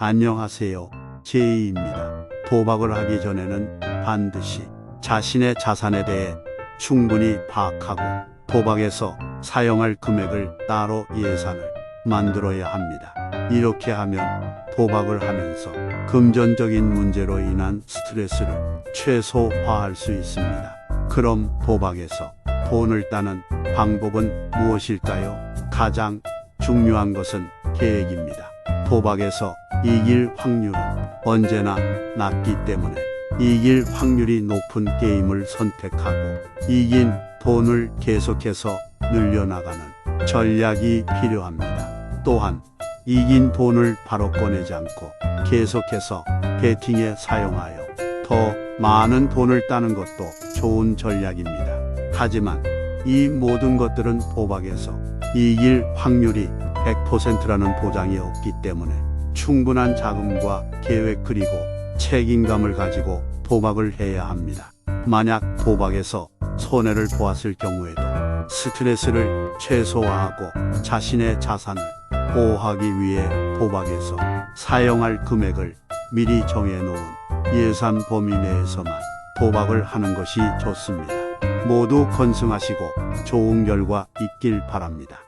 안녕하세요. 제이입니다. 도박을 하기 전에는 반드시 자신의 자산에 대해 충분히 파악하고 도박에서 사용할 금액을 따로 예산을 만들어야 합니다. 이렇게 하면 도박을 하면서 금전적인 문제로 인한 스트레스를 최소화할 수 있습니다. 그럼 도박에서 돈을 따는 방법은 무엇일까요? 가장 중요한 것은 계획입니다. 도박에서 이길 확률은 언제나 낮기 때문에 이길 확률이 높은 게임을 선택하고 이긴 돈을 계속해서 늘려나가는 전략이 필요합니다. 또한 이긴 돈을 바로 꺼내지 않고 계속해서 베팅에 사용하여 더 많은 돈을 따는 것도 좋은 전략입니다. 하지만 이 모든 것들은 도박에서 이길 확률이 100%라는 보장이 없기 때문에 충분한 자금과 계획 그리고 책임감을 가지고 도박을 해야 합니다. 만약 도박에서 손해를 보았을 경우에도 스트레스를 최소화하고 자신의 자산을 보호하기 위해 도박에서 사용할 금액을 미리 정해놓은 예산 범위 내에서만 도박을 하는 것이 좋습니다. 모두 건승하시고 좋은 결과 있길 바랍니다.